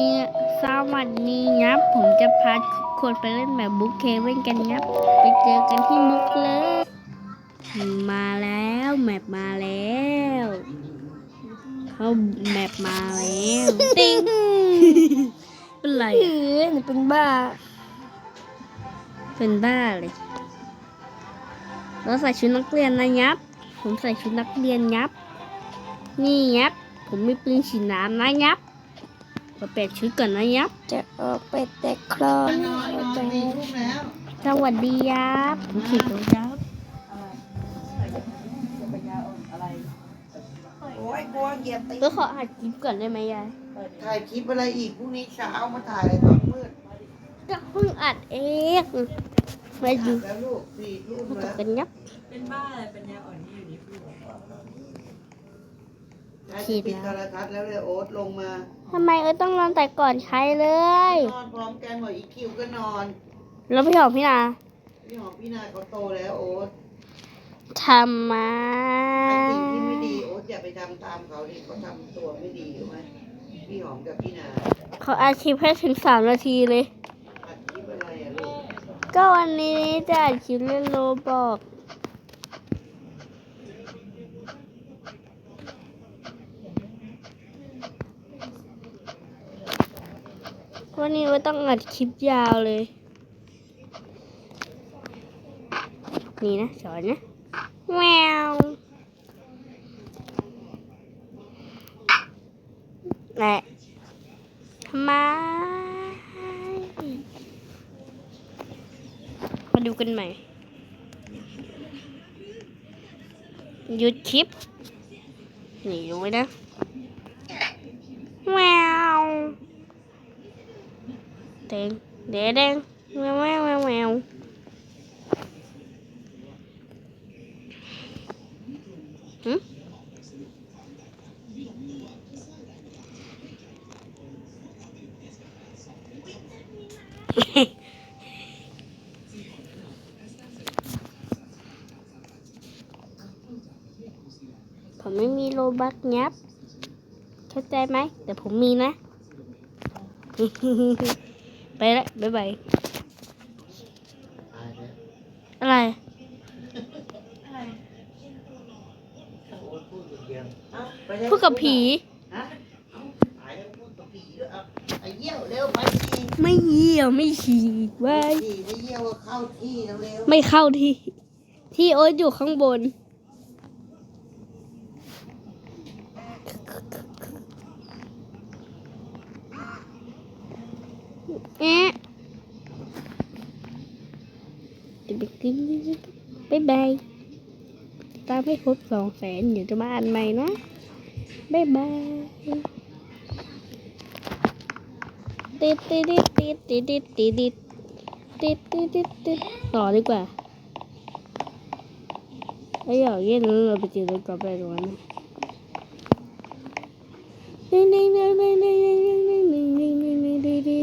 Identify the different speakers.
Speaker 1: สวัสดีครับ ผมจะพาทุกคนไปเล่นแบบบุ๊กเคเว่นกันครับ ไปเจอกันที่มุกเลย มาแล้วแมปมาแล้วเขาแมปมาแล้วติ๊งเป็นไร
Speaker 2: เอ
Speaker 1: อะ
Speaker 2: อหนูเป็นบ้า
Speaker 1: เป็นบ้าเลยเราใส่ชุดนักเรียนนะยับ ผมใส่ชุดนักเรียนยับ นี่ยับ ผมมีปืนฉีดน้ำนะยับ มาเปลี่ยนชุดก่อนนะยับ
Speaker 2: จะออกไปแต่คลอนเอาไป
Speaker 1: สวัสดียับผมขีดตัวยับ
Speaker 3: โอ้ยกลัวเหยียบตีน
Speaker 1: ก็ขออัดคลิปก่อนได้ไหมยาย
Speaker 3: ถ่ายคลิปอะไรอีกพรุ่งนี้เช้ามาถ่ายตอนมืด
Speaker 1: ก็เพิ่งอัดเองมาดู
Speaker 3: แล้วลูกสี่ทุ่ม
Speaker 1: มาต
Speaker 3: แล้
Speaker 1: ก
Speaker 3: ว
Speaker 1: กันยับ
Speaker 4: เป็นบ้าอะไรปัญญาอ่อนที่อยู่ในผู้
Speaker 3: ยายจะปิดโทรทัศน์แล้วเลยโอ๊ตลงมา
Speaker 1: ทำไมเออต้องนอนแต่ก่อนใช้เลย
Speaker 3: นอนพร้อมกันหมดอีคิวก็นอน
Speaker 1: แล้วพี่หอมพี่นา
Speaker 3: พี่หอมพี่นายเขาโตแล้วโอ๊ต
Speaker 1: ทำไม
Speaker 3: ไอ้สิ่งที่ไม่ดีโอ๊ตอย่าไปทำตามเขาดิเขาทำตัวไม่ดีถูกไหมพี่หอมกับพี่นาย
Speaker 1: เขาอัดคลิปให้ถึงสามนาทีเลย
Speaker 3: อัดคลิปอะไรอะลูก
Speaker 1: ก็วันนี้จะอัดคลิปเล่นโลบอก วันนี้ว่าต้องอัดคลิปยาวเลย นี่นะสอนนะแมวแหละทำไมมาดูกันใหม่หยุดคลิปนี่ดูไว้นะแมว เด้งเด้เด้งแมวแมวแมวแมวหึผมไม่มีโลบักยับ เข้าใจไหม แต่ผมมีนะ ไปแล้วบ๊ายบายอะไร
Speaker 3: พูด
Speaker 1: กับผี
Speaker 3: ไม่เยี่ยวไม่
Speaker 1: ฉี่ไว้
Speaker 3: ไม่
Speaker 1: เข้าที่ ที่โอ๊ตอยู่ข้างบน เอ๊ะจะไปกินบ๊ายบาย ตามให้ครบสองแสนเดี๋ยวจะมาอ่านใหม่นะ บ๊ายบายติดติดติดติดติดติดติดติดติดติดติดต่อดีกว่าไอ้หยอกเย็นเราไปจอกันกับไปตรงนั้นนี่นี่นี่นี่นี่นี่นี่นี่นี่นี่